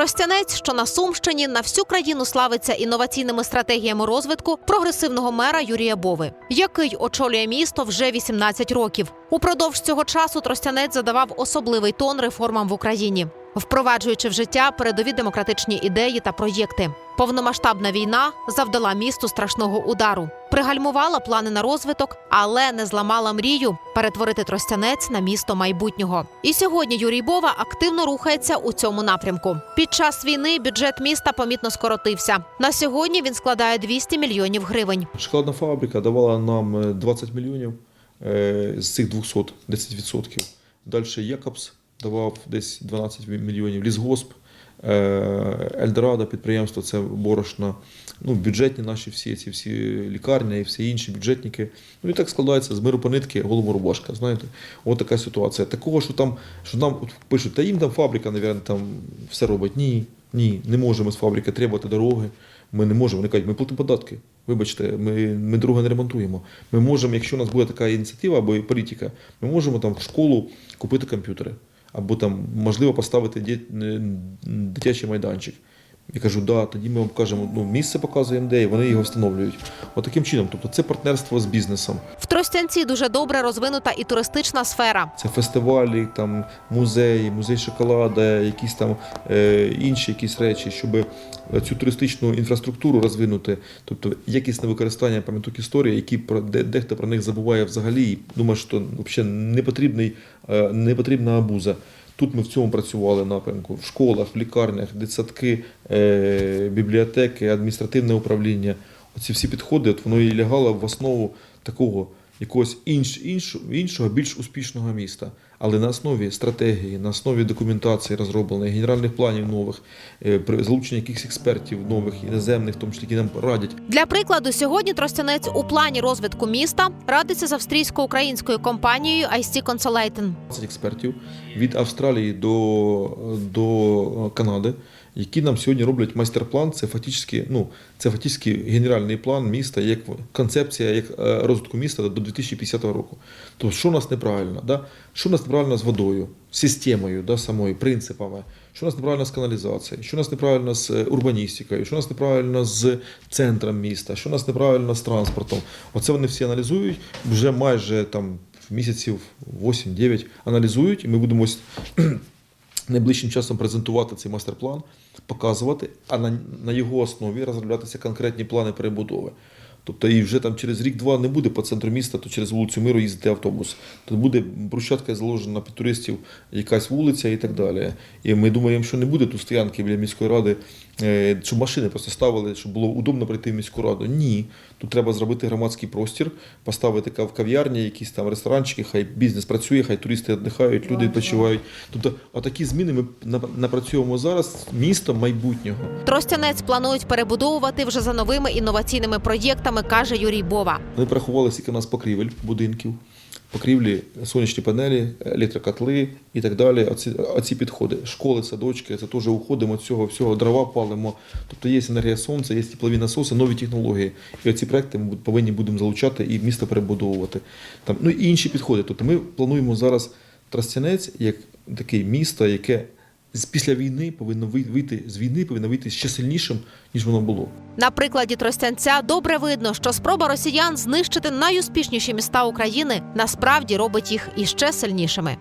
Тростянець, що на Сумщині, на всю країну славиться інноваційними стратегіями розвитку прогресивного мера Юрія Бови, який очолює місто вже 18 років. Упродовж цього часу Тростянець задавав особливий тон реформам в Україні, впроваджуючи в життя передові демократичні ідеї та проєкти. Повномасштабна війна завдала місту страшного удару, пригальмувала плани на розвиток, але не зламала мрію перетворити Тростянець на місто майбутнього. І сьогодні Юрій Бова активно рухається у цьому напрямку. Під час війни бюджет міста помітно скоротився. На сьогодні він складає 200 мільйонів гривень. Шоколадна фабрика давала нам е, 20 мільйонів е, з цих 200 – 10%. Далі Якобс давав десь 12 мільйонів. Лісгосп, е, Ельдорадо, підприємство, це борошна. Ну, бюджетні наші всі ці всі лікарні і всі інші бюджетники. Ну і так складається з миру по нитки, голому рубашка. Знаєте, от така ситуація. Такого, що там, що нам от пишуть, та їм там фабрика, навірно, там все робить. Ні, ні, не можемо з фабрики требувати дороги. Ми не можемо. Вони кажуть, ми платимо податки. Вибачте, ми, ми дороги не ремонтуємо. Ми можемо, якщо у нас буде така ініціатива або політика, ми можемо там в школу купити комп'ютери, або там можливо поставити дит- дитячий майданчик. Я кажу, да, тоді ми вам покажемо, ну, місце показуємо, де, і вони його встановлюють. От чином, тобто це партнерство з бізнесом. В Тростянці дуже добре розвинута і туристична сфера. Це фестивалі, там музеї, музей шоколада, якісь там е, інші якісь речі, щоб цю туристичну інфраструктуру розвинути, тобто якісне використання пам'яток історії, які про де, дехто про них забуває взагалі, і думає, що взагалі не потрібний, е, не потрібна абуза. Тут ми в цьому працювали напрямку в школах, в лікарнях, дитсадки, е, бібліотеки, адміністративне управління. Оці всі підходи, от воно і лягало в основу такого якогось інш, іншого, іншого, більш успішного міста. Але на основі стратегії, на основі документації розробленої, генеральних планів нових, е, залучення якихось експертів нових, іноземних, в тому числі, які нам радять. Для прикладу, сьогодні Тростянець у плані розвитку міста радиться з австрійсько-українською компанією IC Consulting. 20 експертів від Австралії до, до Канади, які нам сьогодні роблять майстер-план. Це фактично, ну, це фактично генеральний план міста, як концепція як е, розвитку міста до 2050 року. Тобто, що у нас неправильно? Да? Що у нас неправильно з водою, системою да, самою, принципами, що у нас неправильно з каналізацією, що у нас неправильно з е, урбаністикою, що у нас неправильно з центром міста, що у нас неправильно з транспортом. Оце вони всі аналізують. Вже майже там місяців 8-9 аналізують, і ми будемо найближчим часом презентувати цей мастер-план, показувати, а на його основі розроблятися конкретні плани перебудови. Тобто і вже там через рік-два не буде по центру міста, то через вулицю Миру їздити автобус. Тут буде брусчатка заложена під туристів, якась вулиця і так далі. І ми думаємо, що не буде тут стоянки біля міської ради, е, щоб машини просто ставили, щоб було удобно прийти в міську раду. Ні. Тут треба зробити громадський простір, поставити кав- кав'ярні, якісь там ресторанчики, хай бізнес працює, хай туристи віддихають, люди відпочивають. Тобто, отакі зміни ми нап- напрацьовуємо зараз місто майбутнього. Тростянець планують перебудовувати вже за новими інноваційними проєктами, каже Юрій Бова. Ми порахували, скільки у нас покрівель будинків, покрівлі, сонячні панелі, електрокотли і так далі. Оці, оці підходи. Школи, садочки, це теж уходимо цього всього, дрова палимо. Тобто є енергія сонця, є теплові насоси, нові технології. І оці проекти ми повинні будемо залучати і місто перебудовувати. Там, ну і інші підходи. Тобто ми плануємо зараз Тростянець як таке місто, яке після війни повинно вий- вийти з війни, повинно вийти ще сильнішим, ніж воно було. На прикладі Тростянця добре видно, що спроба росіян знищити найуспішніші міста України насправді робить їх іще сильнішими.